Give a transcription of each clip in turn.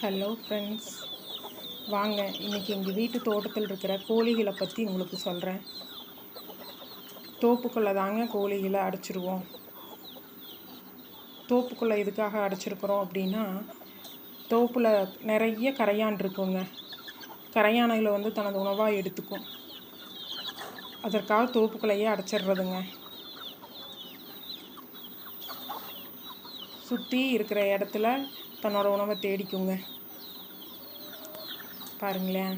Hello friends வாங்க இன்றைக்கி எங்கள் வீட்டு தோட்டத்தில் இருக்கிற கோழிகளை பற்றி உங்களுக்கு சொல்கிறேன் தோப்புக்குள்ளே தாங்க கோழிகளை அடைச்சிருவோம். தோப்புக்குள்ளே எதுக்காக அடைச்சிருக்கிறோம் அப்படின்னா தோப்பில் நிறைய கரையான் இருக்குங்க. கரையானைகளை வந்து தனது உணவாக எடுத்துக்கும். அதற்காக தோப்புக்குள்ளேயே அடைச்சிடுறதுங்க. சுற்றி இருக்கிற இடத்துல தன்னோட உணவை தேடிக்குங்க. பாருங்களேன்.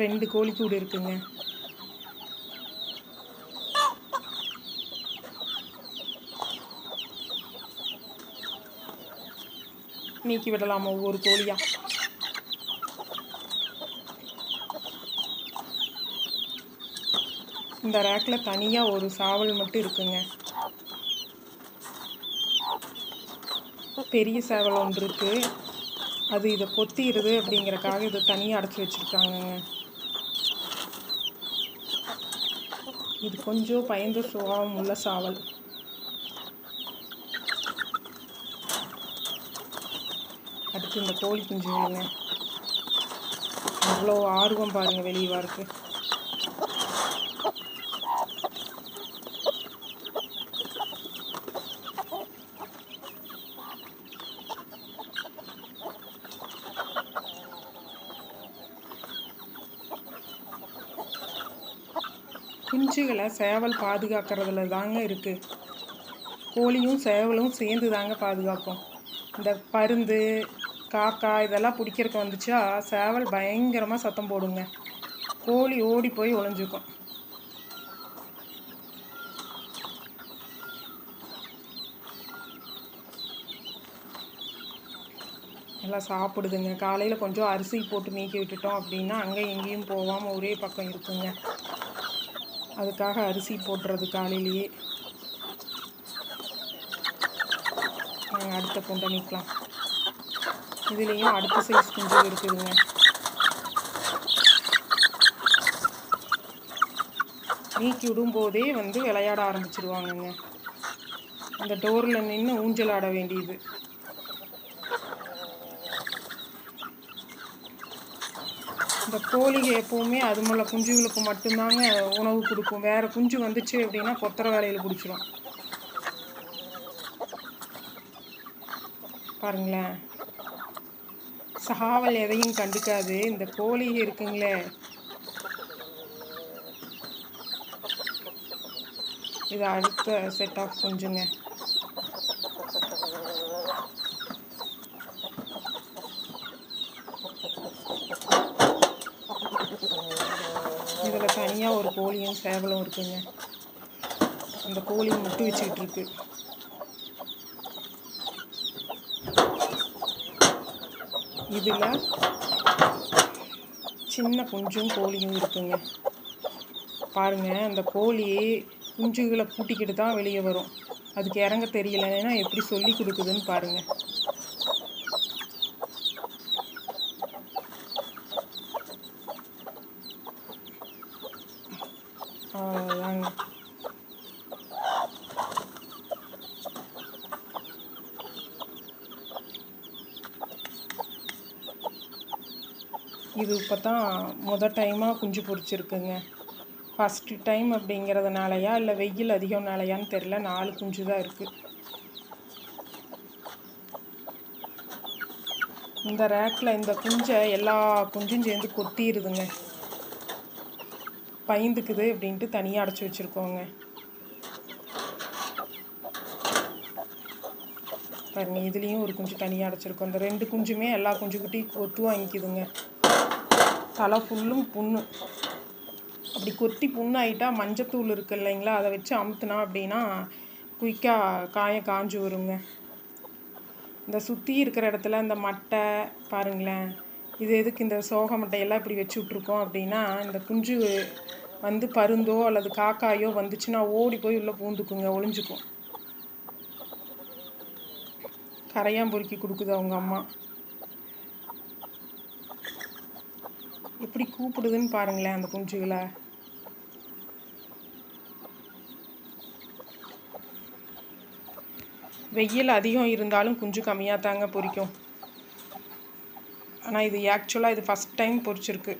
ரெண்டு கோழிக்கூடு இருக்குங்க. நீக்கி விடலாம் ஒவ்வொரு கோழியா இந்த ரேக்கில் தனியாக ஒரு சாவல் மட்டும் இருக்குங்க. பெரிய சேவல் ஒன்று இருக்கு. அது இதை கொத்திடுது அப்படிங்கறக்காக இதை தனியாக அடைச்சி வச்சுருக்காங்கங்க. இது கொஞ்சம் பயந்த சுபாவம் உள்ள சாவல். அடுத்து இந்த கோழி குஞ்சுங்க அவ்வளோ ஆர்வம் பாருங்கள் வெளியே வரக்கு. குஞ்சுகளை சேவல் பாதுகாக்கிறதுல தாங்க இருக்குது கோழியும் சேவலும் சேர்ந்து தாங்க பாதுகாக்கும் இந்த பருந்து காக்கா இதெல்லாம் பிடிக்கிறதுக்கு வந்துச்சா? சேவல் பயங்கரமாக சத்தம் போடுங்க. கோழி ஓடி போய் ஒளிஞ்சுக்கும். நல்லா சாப்பிடுதுங்க. காலையில் கொஞ்சம் அரிசி போட்டு நீக்கி விட்டுட்டோம் அப்படின்னா அங்கே எங்கேயும் போகாமல் ஒரே பக்கம் இருக்குங்க. அதுக்காக அரிசி போட்டுறது காலையிலேயே. நாங்கள் அடுத்த கொண்டு நீக்கலாம். இதுலேயும் அடுத்த சைஸ் குஞ்சு இருக்குதுங்க. நீக்கி விடும்போதே வந்து விளையாட ஆரம்பிச்சிருவாங்கங்க. அந்த டோரில் நின்று ஊஞ்சல் ஆட வேண்டியது. இந்த கோழிகை எப்போவுமே அது முள்ள குஞ்சுகளுக்கு மட்டும்தாங்க உணவு கொடுக்கும். வேறு குஞ்சு வந்துச்சு அப்படின்னா கொத்தர வேலையில் பிடிச்சிரும். பாருங்களேன். சாவல் எதையும் கண்டுக்காது. இந்த கோழி இருக்குங்களே. இது அடுத்த செட் ஆஃப் கொஞ்சங்க. இதில் தனியாக ஒரு கோழியும் சேவலும் இருக்குங்க. அந்த கோழி முட்டு வச்சுக்கிட்டு இருக்கு. இதில் சின்ன குஞ்சும் கோழியும் இருக்குங்க. பாருங்கள் அந்த கோழி குஞ்சுகளை பூட்டிக்கிட்டு தான் வெளியே வரும். அதுக்கு இறங்க தெரியலன்னா எப்படி சொல்லி கொடுக்குதுன்னு பாருங்கள் அவ்வளோதாங்க இது இப்போ தான் முத டைமாக குஞ்சு பொறிச்சிருக்குங்க ஃபஸ்ட்டு டைம் அப்படிங்கிறதுனாலயா இல்லை வெயில் அதிகம்னாலயான்னு தெரில நாலு குஞ்சு தான் இருக்குது இந்த ரேக்கில் இந்த குஞ்சை எல்லா குஞ்சும் சேர்ந்து கொத்திடுதுங்க பயந்துக்குது அப்படின்ட்டு தனியாக அடைச்சி வச்சுருக்கோங்க. பாருங்க இதுலேயும் ஒரு குஞ்சு தனியாக அடைச்சிருக்கோம். இந்த ரெண்டு குஞ்சுமே எல்லா குஞ்சுக்கிட்டையும் கொத்து வாங்கிக்குதுங்க. தலை ஃபுல்லும் புண்ணு. அப்படி கொத்தி புண்ணாயிட்டா மஞ்சத்தூள் இருக்கு இல்லைங்களா? அதை வச்சு அமுத்துனா அப்படின்னா குயிக்காக காயம் காஞ்சு வருங்க. இந்த சுற்றி இருக்கிற இடத்துல இந்த மட்டை பாருங்களேன். இது எதுக்கு இந்த சோக மட்டையெல்லாம் இப்படி வச்சு விட்ருக்கோம் அப்படின்னா இந்த குஞ்சு வந்து பருந்தோ அல்லது காக்காயோ வந்துச்சுன்னா ஓடி போய் உள்ளே பூந்துக்குங்க ஒளிஞ்சுக்கும். கரையான் பொறுக்கி கொடுக்குது அவங்க அம்மா. எப்படி கூப்பிடுதுன்னு பாருங்களேன் அந்த குஞ்சுகளை. வெயில் அதிகம் இருந்தாலும் குஞ்சு கம்மியாக தாங்க பொரிக்கும். ஆனால் இது ஆக்சுவலாக இது ஃபஸ்ட் டைம் பொரிச்சிருக்கு.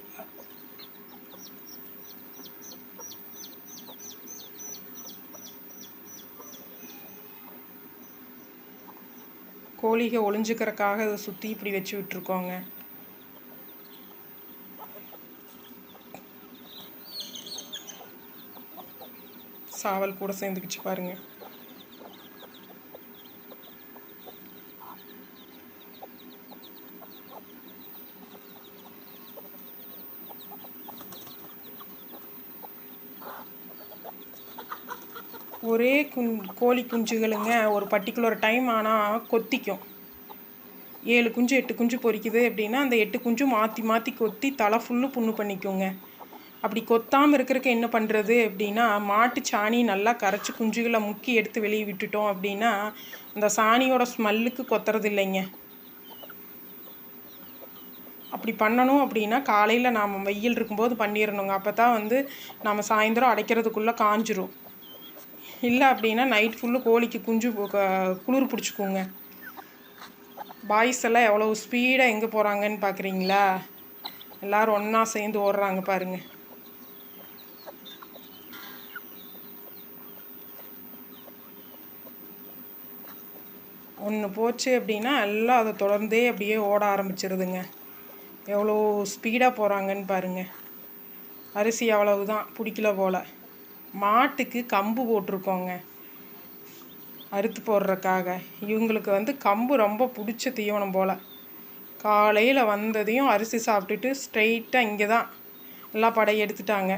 கோழிகை ஒளிஞ்சுக்கிறக்காக இதை சுற்றி இப்படி வச்சு விட்ருக்கோங்க சாவல் கூட சேர்ந்துக்கிச்சு பாருங்க. ஒரே குஞ் கோழி குஞ்சுகளுங்க. ஒரு பர்டிகுலர் டைம் ஆனால் கொத்திக்கும். ஏழு குஞ்சு எட்டு குஞ்சு பொரிக்குது அப்படின்னா அந்த எட்டு குஞ்சு மாற்றி மாற்றி கொத்தி தலை ஃபுல்லு புண்ணு பண்ணிக்கோங்க. அப்படி கொத்தாமல் இருக்கிறதுக்கு என்ன பண்ணுறது அப்படின்னா மாட்டு சாணி நல்லா கரைச்சி குஞ்சுகளை முக்கி எடுத்து வெளியே விட்டுட்டோம் அப்படின்னா அந்த சாணியோட ஸ்மெல்லுக்கு கொத்துறது இல்லைங்க. அப்படி பண்ணணும் அப்படின்னா காலையில் நாம் வெயில் இருக்கும்போது பண்ணிடணுங்க அப்போ தான் வந்து நம்ம சாயந்தரம் அடைக்கிறதுக்குள்ளே காஞ்சிரும். இல்லை அப்படின்னா நைட் ஃபுல்லு கோழிக்கு குஞ்சு க- குளிர் பிடிச்சிக்குங்க. பாய்ஸ் எல்லாம் எவ்வளோ ஸ்பீடாக எங்கே போகிறாங்கன்னு பார்க்குறீங்களா எல்லாரும் ஒன்றா சேர்ந்து ஓடுறாங்க பாருங்கள் ஒன்று போச்சு அப்படின்னா எல்லாம் அதை தொடர்ந்தே அப்படியே ஓட ஆரம்பிச்சிருதுங்க. எவ்வளோ ஸ்பீடாக போகிறாங்கன்னு பாருங்க. அரிசி அவ்வளவு தான் பிடிக்கல போல். மாட்டுக்கு கம்பு போட்டிருக்கோங்க. அறுத்து போடுறக்காக இவங்களுக்கு வந்து கம்பு ரொம்ப பிடிச்ச தீவனம் போல். காலையில் வந்ததையும் அரிசி சாப்பிட்டுட்டு ஸ்ட்ரெயிட்டாக இங்கே தான் எல்லாம் படையை எடுத்துட்டாங்க.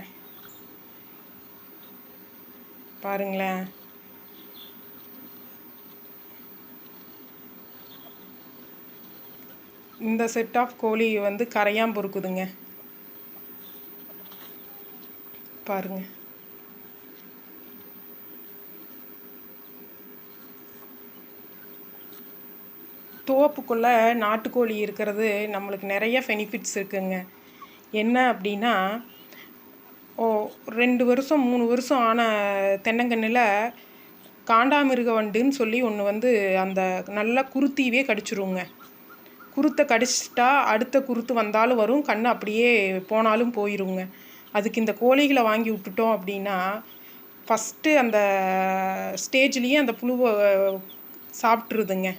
பாருங்களேன். இந்த செட் ஆஃப் கோழி வந்து கரையான் பொறுக்குதுங்க. பாருங்க. தோப்புக்குள்ளே நாட்டுக்கோழி இருக்கிறது நம்மளுக்கு நிறைய பெனிஃபிட்ஸ் இருக்குங்க. என்ன அப்படின்னா ஓ ரெண்டு வருஷம் மூணு வருஷம் ஆன தென்னங்கன்னில் காண்டாமிருக வண்டுன்னு சொல்லி ஒன்று வந்து அந்த நல்லா குருத்தியவே கடிச்சிருங்க. குருத்தை கடிச்சிட்டா அடுத்த குருத்து வந்தாலும் வரும் கண் அப்படியே போனாலும் போயிருங்க. அதுக்கு இந்த கோழிகளை வாங்கி விட்டுட்டோம் அப்படின்னா ஃபஸ்ட்டு அந்த ஸ்டேஜ்லேயே அந்த புழுவை சாப்பிட்ருதுங்க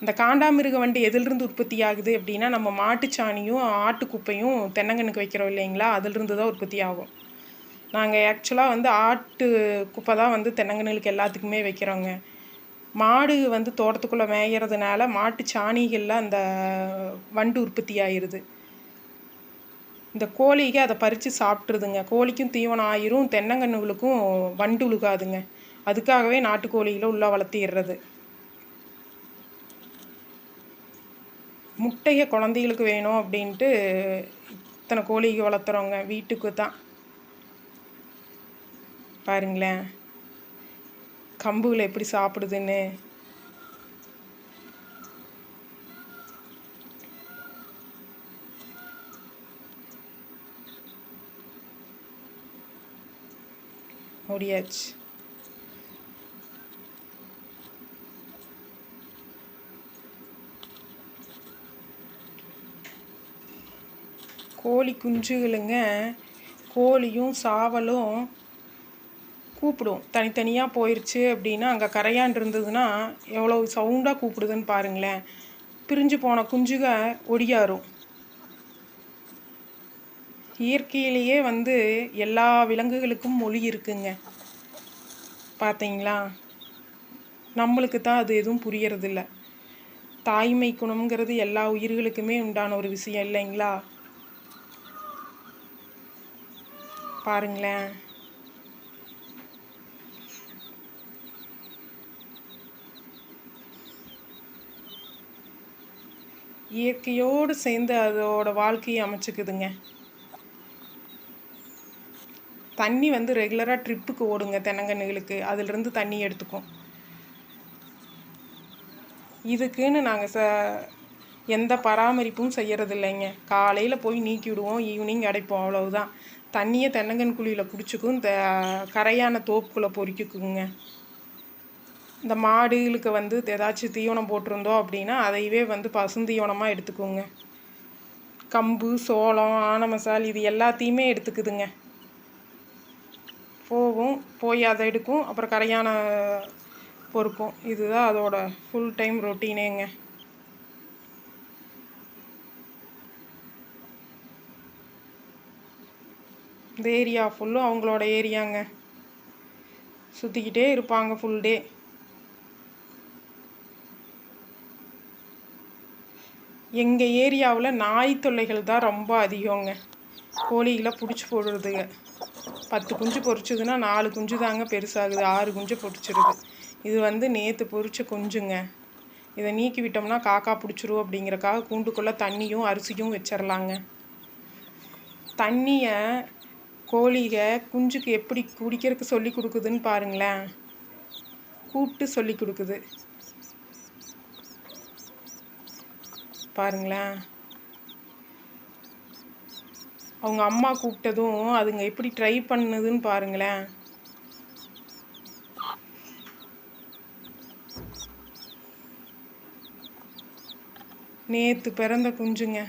இந்த காண்டாமிருக வண்டி எதிலிருந்து உற்பத்தி ஆகுது அப்படின்னா நம்ம மாட்டுச்சாணியும் ஆட்டுக்குப்பையும் தென்னங்கண்ணுக்கு வைக்கிறோம் இல்லைங்களா? அதிலிருந்து தான் உற்பத்தி ஆகும். நாங்கள் ஆக்சுவலாக வந்து ஆட்டு குப்பை தான் வந்து தென்னங்கண்ணுகளுக்கு எல்லாத்துக்குமே வைக்கிறோங்க. மாடு வந்து தோட்டத்துக்குள்ளே மேயறதுனால மாட்டு சாணிகளில் அந்த வண்டு உற்பத்தி ஆயிடுது இந்த கோழிக்கு அதை பறித்து சாப்பிட்ருதுங்க கோழிக்கும் தீவனம் ஆயிரும் தென்னங்கன்றுகளுக்கும் வண்டு உழுகாதுங்க. அதுக்காகவே நாட்டுக்கோழிகளை உள்ளே வளர்த்திடுறது. முட்டையை குழந்தைகளுக்கு வேணும் அப்படின்ட்டு இத்தனை கோழிக்கு வளர்த்துறோங்க. வீட்டுக்கு தான். பாருங்களேன். கம்புகளை எப்படி சாப்பிடுதுன்னு. முடியாச்சு. கோழி குஞ்சுகளுங்க கோழியும் சாவலும் கூப்பிடும். தனித்தனியாக போயிடுச்சு அப்படின்னா அங்கே கரையான் இருந்ததுன்னா எவ்வளோ சவுண்டாக கூப்பிடுதுன்னு பாருங்களேன். பிரிஞ்சு போன குஞ்சுக ஒடியாரும். இயற்கையிலேயே வந்து எல்லா விலங்குகளுக்கும் மொழி இருக்குங்க. பார்த்தீங்களா நம்மளுக்கு தான் அது எதுவும் புரியறதில்ல. தாய்மை குணம்ங்கிறது எல்லா உயிர்களுக்குமே உண்டான ஒரு விஷயம் இல்லைங்களா? பாருங்களேன். இயற்கையோடு சேர்ந்து அதோட வாழ்க்கையை அமைச்சுக்குதுங்க. தண்ணி வந்து ரெகுலராக ட்ரிப்புக்கு ஓடுங்க தென்னங்கன்றுகளுக்கு அதிலிருந்து தண்ணி எடுத்துக்கும். இதுக்குன்னு நாங்கள் ச எந்த பராமரிப்பும் செய்கிறது இல்லைங்க காலையில் போய் நீக்கி விடுவோம் ஈவினிங் அடைப்போம் அவ்வளவுதான். தண்ணியை தென்னங்கன் குழியில் பிடிச்சிக்கும் த கரையான தோப்புக்குள்ளே பொறிக்கிக்குங்க. இந்த மாடுகளுக்கு வந்து ஏதாச்சும் தீவனம் போட்டிருந்தோம் அப்படின்னா அதையவே வந்து பசுந்தீவனமாக எடுத்துக்கோங்க. கம்பு சோளம் ஆன மசால் இது எல்லாத்தையுமே எடுத்துக்குதுங்க. போகும் போய் அதை எடுக்கும் அப்புறம் கரையான பொறுக்கும். இதுதான் அதோட ஃபுல் டைம் ரொட்டீனேங்க இந்த ஏரியா ஃபுல்லும் அவங்களோட ஏரியாங்க சுற்றிக்கிட்டே இருப்பாங்க ஃபுல் டே எங்கள் ஏரியாவில் நாய் தொல்லைகள் தான் ரொம்ப அதிகங்க. கோழிகளை பிடிச்சி போடுறதுங்க பத்து குஞ்சு பொறிச்சதுன்னா நாலு குஞ்சு தாங்க பெருசாகுது. ஆறு குஞ்சு பொறிச்சிருது இது வந்து நேற்று பொறிச்ச குஞ்சுங்க. இதை நீக்கி விட்டோம்னா காக்கா பிடிச்சிரும் அப்படிங்கிறக்காக கூண்டுக்குள்ளே தண்ணியும் அரிசியும் வச்சிடலாங்க தண்ணியை கோழிக குஞ்சுக்கு எப்படி குடிக்கிறதுக்கு சொல்லி கொடுக்குதுன்னு பாருங்களேன். கூப்பிட்டு சொல்லி கொடுக்குது. பாருங்களேன். அவங்க அம்மா கூப்பிட்டதும் அதுங்க எப்படி ட்ரை பண்ணுதுன்னு பாருங்களேன். நேற்று பிறந்த குஞ்சுங்க.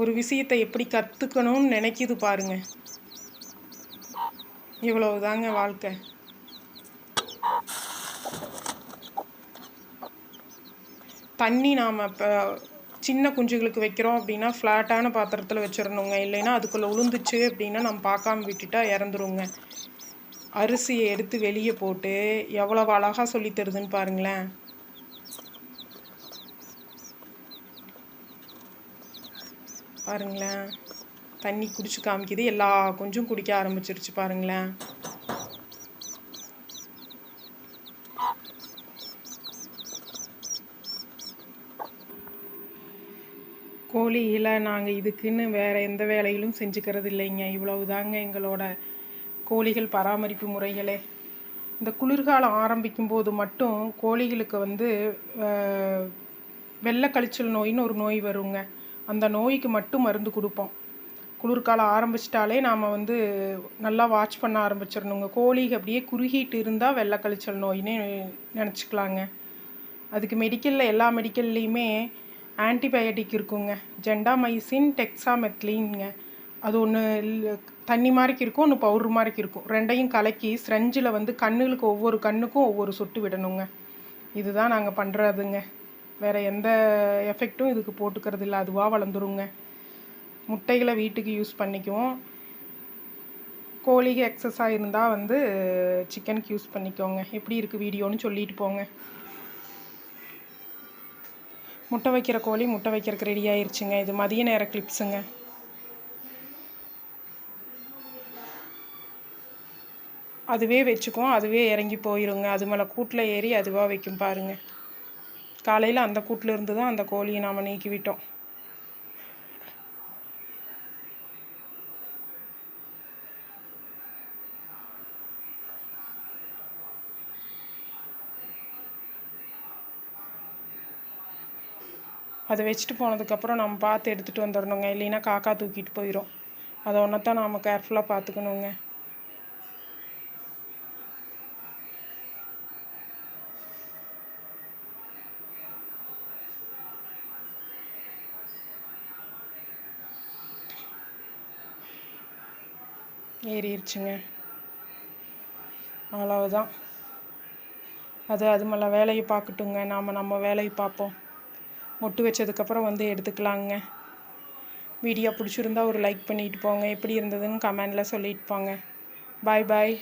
ஒரு விஷயத்தை எப்படி கற்றுக்கணும்னு நினைக்கிது பாருங்க. இவ்வளவுதாங்க வாழ்க்கை. தண்ணி நாம் இப்போ சின்ன குஞ்சுகளுக்கு வைக்கிறோம் அப்படின்னா ஃப்ளாட்டான பாத்திரத்தில் வச்சிடணுங்க. இல்லைன்னா அதுக்குள்ளே உளுந்துச்சு அப்படின்னா நம்ம பார்க்காம விட்டுட்டா இறந்துருங்க. அரிசியை எடுத்து வெளியே போட்டு எவ்வளவு அழகாக சொல்லி தருதுன்னு பாருங்களேன். பாருங்களேன். தண்ணி குடிச்சு காமிக்குது. எல்லா கொஞ்சம் குடிக்க ஆரம்பிச்சிருச்சு பாருங்களேன். கோழியில் நாங்கள் இதுக்குன்னு வேறு எந்த வேலையிலும் செஞ்சுக்கிறது இல்லைங்க இவ்வளவு தாங்க எங்களோட கோழிகள் பராமரிப்பு முறைகளே. இந்த குளிர்காலம் ஆரம்பிக்கும் போது மட்டும் கோழிகளுக்கு வந்து வெள்ளை கழிச்சல் நோயின்னு ஒரு நோய் வருங்க. அந்த நோய்க்கு மட்டும் மருந்து கொடுப்போம். குளிர்காலம் ஆரம்பிச்சிட்டாலே நாம் வந்து நல்லா வாட்ச் பண்ண ஆரம்பிச்சிடணுங்க. கோழி அப்படியே குறுகிட்டு இருந்தால் வெள்ளை கழிச்சல் நோயின்னு நினச்சிக்கலாங்க. அதுக்கு மெடிக்கலில் எல்லா மெடிக்கல்லையுமே ஆன்டிபயோட்டிக் இருக்குங்க. ஜெண்டாமைசின் டெக்ஸாமெத்லின்ங்க அது ஒன்று தண்ணி மாதிரிக்கு இருக்கும் ஒன்று பவுட்ரு மாதிரிக்கு இருக்கும். ரெண்டையும் கலக்கி ஸ்ரெஞ்சில் வந்து கண்ணுகளுக்கு ஒவ்வொரு கண்ணுக்கும் ஒவ்வொரு சொட்டு விடணுங்க. இதுதான் நாங்கள் பண்ணுறதுங்க வேறு எந்த எஃபெக்டும் இதுக்கு போட்டுக்கிறது இல்லை. அதுவாக வளர்ந்துருங்க. முட்டைகளை வீட்டுக்கு யூஸ் பண்ணிக்குவோம். கோழிக்கு எக்ஸஸாக இருந்தால் வந்து சிக்கனுக்கு யூஸ் பண்ணிக்கோங்க. எப்படி இருக்குது வீடியோன்னு சொல்லிட்டு போங்க. முட்டை வைக்கிற கோழி முட்டை வைக்கிறதுக்கு ரெடி ஆயிடுச்சுங்க இது மதிய நேர கிளிப்ஸுங்க அதுவே வச்சுக்கும் அதுவே இறங்கி போயிருங்க. அது மேலே கூட்டில் ஏறி அதுவாக வைக்கும் பாருங்கள் காலையில் அந்த கூட்டில் இருந்து தான் அந்த கோழியை நாம் நீக்கி விட்டோம் அதை வச்சுட்டு போனதுக்கப்புறம் நம்ம பார்த்து எடுத்துகிட்டு வந்துடணுங்க. இல்லைன்னா காக்கா தூக்கிட்டு போயிடும் அதை ஒன்றத்தான் நாம் கேர்ஃபுல்லாக பார்த்துக்கணுங்க. ஏறிடுச்சுங்க அவ்வளவுதான். அது அது மேலே வேலையை பார்க்கட்டுங்க. நாம் நம்ம வேலையை பார்ப்போம். மொட்டு வச்சதுக்கப்புறம் வந்து எடுத்துக்கலாங்க. வீடியோ பிடிச்சிருந்தா ஒரு லைக் பண்ணிட்டு போங்க. எப்படி இருந்ததுன்னு கமெண்டில் சொல்லிட்டு போங்க. பாய் பாய்